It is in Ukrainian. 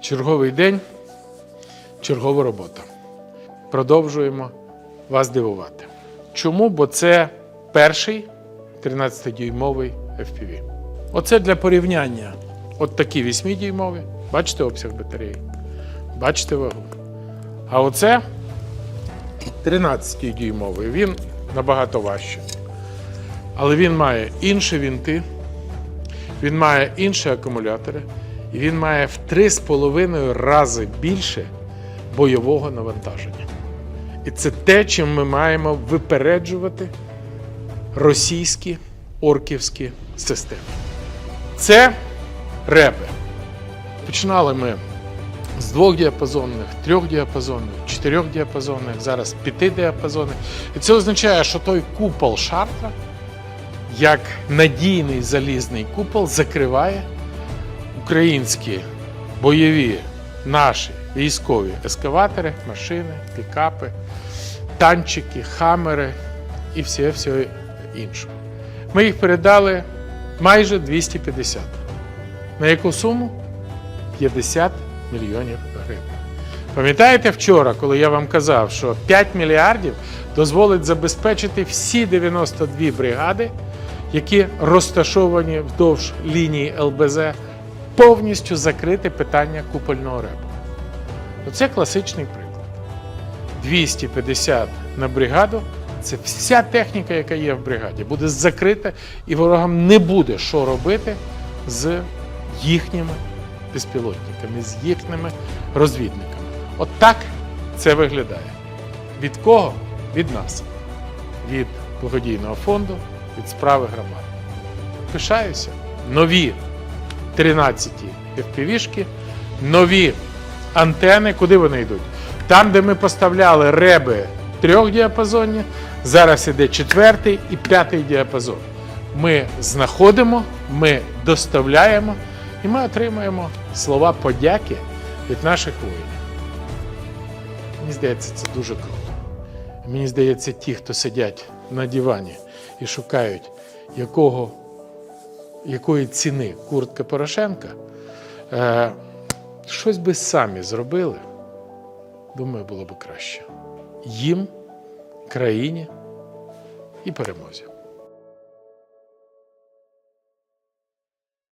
Черговий день, чергова робота. Продовжуємо вас дивувати. Чому? Бо це перший 13-дюймовий FPV. Оце для порівняння. От такі 8-дюймові. Бачите обсяг батареї? Бачите вагу? А оце 13-дюймовий. Він набагато важче. Але він має інші вінти, він має інші акумулятори, і він має в 3,5 рази більше бойового навантаження. І це те, чим ми маємо випереджувати російські орківські системи. Це репи. Починали ми з двох діапазонних, трьох діапазонних, чотирьох діапазонних, зараз п'яти діапазонних. І це означає, що той купол шартра, як надійний залізний купол, закриває українські бойові наші військові ескаватори, машини, пікапи, танчики, хамери і все, все інше. Ми їх передали майже 250. На яку суму? 50 мільйонів гривень. Пам'ятаєте вчора, коли я вам казав, що 5 мільярдів дозволить забезпечити всі 92 бригади, які розташовані вдовж лінії ЛБЗ, повністю закрити питання купольного репу. Оце класичний приклад. 250 на бригаду це вся техніка, яка є в бригаді, буде закрита, і ворогам не буде що робити з їхніми безпілотниками, з їхніми розвідниками. От так це виглядає. Від кого? Від нас, від благодійного фонду, від справи громади. Пишаюся. Нові 13 FPV-шки, нові антени, куди вони йдуть? Там, де ми поставляли реби трьохдіапазонні, зараз іде четвертий і п'ятий діапазон. Ми знаходимо, ми доставляємо і ми отримуємо слова подяки від наших воїнів. Мені здається, це дуже круто. Мені здається, ті, хто сидять на дивані і шукають, якого, якої ціни куртка Порошенка, е, щось би самі зробили, думаю, було б краще. Їм, країні і перемозі.